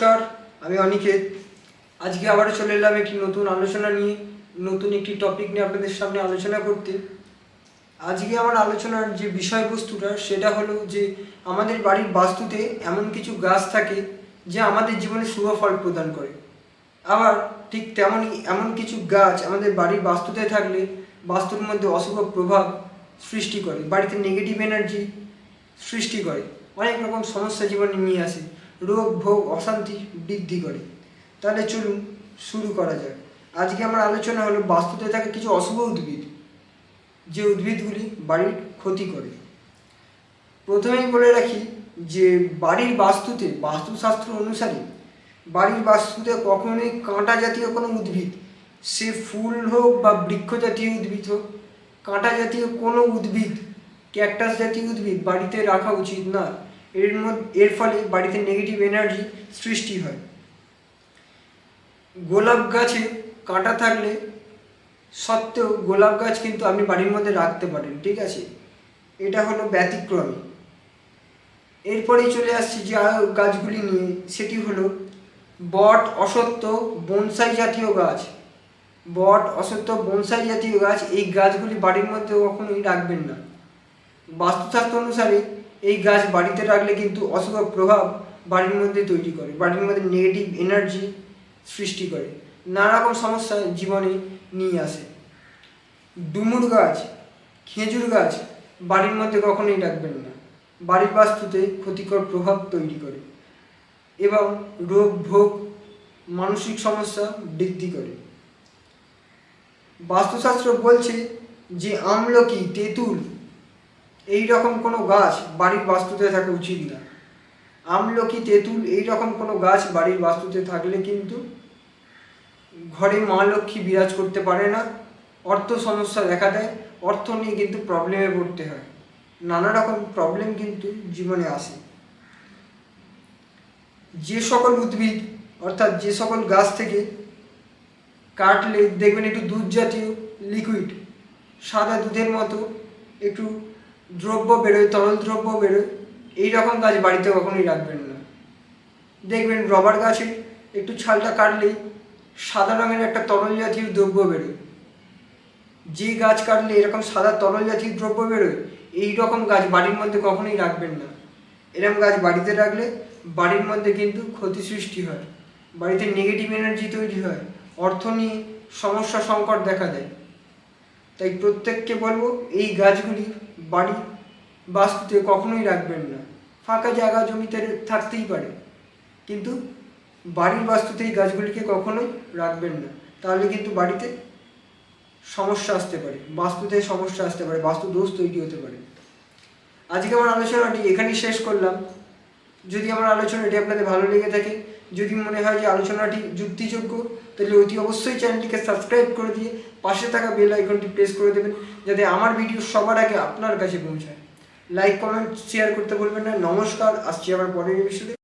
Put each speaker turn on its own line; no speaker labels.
নমস্কার, আমি অনিকেত। আজকে আবারও চলে এলাম একটি নতুন আলোচনা নিয়ে, নতুন একটি টপিক নিয়ে আপনাদের সামনে আলোচনা করতে। আজকে আমার আলোচনার যে বিষয়বস্তুটা, সেটা হলো যে আমাদের বাড়ির বাস্তুতে এমন কিছু গাছ থাকে যে আমাদের জীবনে শুভ ফল প্রদান করে। আবার ঠিক তেমনই এমন কিছু গাছ আমাদের বাড়ির বাস্তুতে থাকলে বাস্তুর মধ্যে অশুভ প্রভাব সৃষ্টি করে, বাড়িতে নেগেটিভ এনার্জি সৃষ্টি করে, অনেক রকম সমস্যা জীবনে নিয়ে আসে। রোগ, ভোগ, অশান্তি বৃদ্ধি করে। তাহলে চলুন শুরু করা যাক। আজকে আমার আলোচনা হলো বাস্তুতে থাকা কিছু অশুভ উদ্ভিদ, যে উদ্ভিদগুলি বাড়ির ক্ষতি করে। প্রথমেই বলে রাখি যে বাড়ির বাস্তুতে, বাস্তুশাস্ত্র অনুসারে বাড়ির বাস্তুতে কখনোই কাঁটা জাতীয় কোনো উদ্ভিদ, সে ফুল হোক বা বৃক্ষ জাতীয় উদ্ভিদ হোক, কাঁটা জাতীয় কোনো উদ্ভিদ, ক্যাকটাস জাতীয় উদ্ভিদ বাড়িতে রাখা উচিত না এর মধ্যে, এর ফলে বাড়িতে নেগেটিভ এনার্জি সৃষ্টি হয়। গোলাপ গাছে কাঁটা থাকলে সত্ত্বেও গোলাপ গাছ কিন্তু আপনি বাড়ির মধ্যে রাখতে পারেন, ঠিক আছে? এটা হলো ব্যতিক্রমী। এরপরেই চলে আসছি যে গাছগুলি নিয়ে, সেটি হলো বট অসত্য বনসাই জাতীয় গাছ। বট অসত্য বনসাই জাতীয় গাছ, এই গাছগুলি বাড়ির মধ্যে কখনোই রাখবেন না। বাস্তুশাস্ত্র অনুসারে এই গাছ বাড়িতে রাখলে কিন্তু অশুভ প্রভাব বাড়ির মধ্যে তৈরি করে, বাড়ির মধ্যে নেগেটিভ এনার্জি সৃষ্টি করে নানা রকম সমস্যা জীবনে নিয়ে আসে। ডুমুর গাছ, খেজুর গাছ বাড়ির মধ্যে কখনোই রাখবেন না। বাড়ির বাস্তুতে ক্ষতিকর প্রভাব তৈরি করে এবং রোগ, ভোগ, মানসিক সমস্যা বৃদ্ধি করে। বাস্তুশাস্ত্র বলছে যে আমলকি, তেঁতুল এই রকম কোনো গাছ বাড়ির বাস্তুতে থাকা উচিত না। আমলকি, তেঁতুল এই রকম কোনো গাছ বাড়ির বাস্তুতে থাকলে কিন্তু ঘরে মা লক্ষ্মী বিরাজ করতে পারে না। অর্থ সমস্যা দেখা দেয়, অর্থ নিয়ে কিন্তু প্রবলেমে পড়তে হয়। নানা রকম প্রবলেম কিন্তু জীবনে আসে। যে সকল উদ্ভিদ, অর্থাৎ যে সকল গাছ থেকে কাটলে দেখবেন একটু দুধ জাতীয় লিকুইড সাদা দুধের মতো একটু দ্রব্য বেরোয়, তরল দ্রব্য বেরোয় এই রকম গাছ বাড়িতে কখনোই রাখবেন না। দেখবেন রবার গাছে একটু ছালটা কাটলেই সাদা রঙের একটা তরল জাতীয় দ্রব্য বেরোয়। যে গাছ কাটলে এরকম সাদা তরল জাতীয় দ্রব্য বেরোয় এই রকম গাছ বাড়ির মধ্যে কখনোই রাখবেন না। এরকম গাছ বাড়িতে রাখলে বাড়ির মধ্যে কিন্তু ক্ষতি সৃষ্টি হয়, বাড়িতে নেগেটিভ এনার্জি তৈরি হয়, অর্থ নিয়ে সমস্যা, সংকট দেখা দেয়। তাই প্রত্যেককে বলব, এই গাছগুলি বাড়ি। বাস্তুতে কখনোই রাখবেন না। ফাঁকা জায়গা জমিতে থাকতেই পারে। কিন্তু বাড়ির বাস্তুতে এই গাছগুলিকে কখনোই রাখবেন না। তাহলে কিন্তু বাড়িতে সমস্যা আসতে পারে। বাস্তুতে সমস্যা আসতে পারে। বাস্তু দোষ তৈরি হতে পারে। আজকে আমার আলোচনাটি এখানেই শেষ করলাম। যদি আমার আলোচনাটি আপনাদের ভালো লেগে থাকে যদি মনে হয় যে আলোচনাটি যুক্তিযোগ্য, তাহলে অতি অবশ্যই চ্যানেলটিকে সাবস্ক্রাইব করে দিয়ে পাশে থাকা বেল আইকনটি প্রেস করে দেবেন, যাতে আমার ভিডিও সবার আগে আপনার কাছে পৌঁছায়। লাইক, কমেন্ট, শেয়ার করতে বলবেন না। নমস্কার। আসছি আমার পরের এপিসোডে